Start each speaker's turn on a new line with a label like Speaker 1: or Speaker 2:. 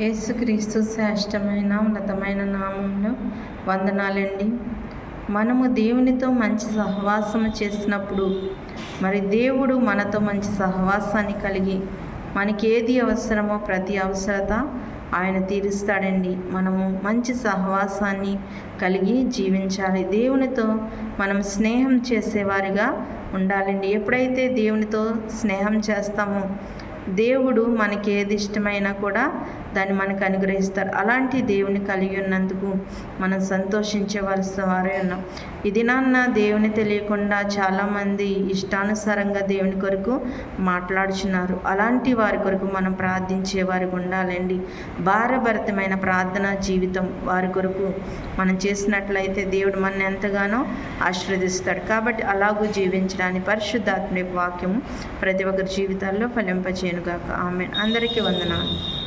Speaker 1: యేసుక్రీస్తు శ్రేష్టమైన ఉన్నతమైన నామంలో వందనాలండి. మనము దేవునితో మంచి సహవాసం చేసినప్పుడు మరి దేవుడు మనతో మంచి సహవాసాన్ని కలిగి మనకి ఏది అవసరమో ప్రతి అవసరత ఆయన తీరుస్తాడండి. మనము మంచి సహవాసాన్ని కలిగి జీవించాలి. దేవునితో మనం స్నేహం చేసేవారిగా ఉండాలండి. ఎప్పుడైతే దేవునితో స్నేహం చేస్తామో దేవుడు మనకి ఏది ఇష్టమైనా కూడా దాన్ని మనకు అనుగ్రహిస్తారు. అలాంటి దేవుని కలిగి ఉన్నందుకు మనం సంతోషించవలసిన వారే ఉన్నాం. ఇది నాన్న దేవుని తెలియకుండా చాలామంది ఇష్టానుసారంగా దేవుని కొరకు మాట్లాడుచున్నారు. అలాంటి వారి కొరకు మనం ప్రార్థించే వారికి ఉండాలండి. భారభరితమైన ప్రార్థన జీవితం వారి కొరకు మనం చేసినట్లయితే దేవుడు మన ఎంతగానో ఆశీర్వదిస్తాడు. కాబట్టి అలాగూ జీవించడానికి పరిశుద్ధాత్మ వాక్యం వాక్యము ప్రతి ఒక్కరి జీవితాల్లో ఫలింపచేయనుగాక. ఆమె అందరికీ వందనాలు.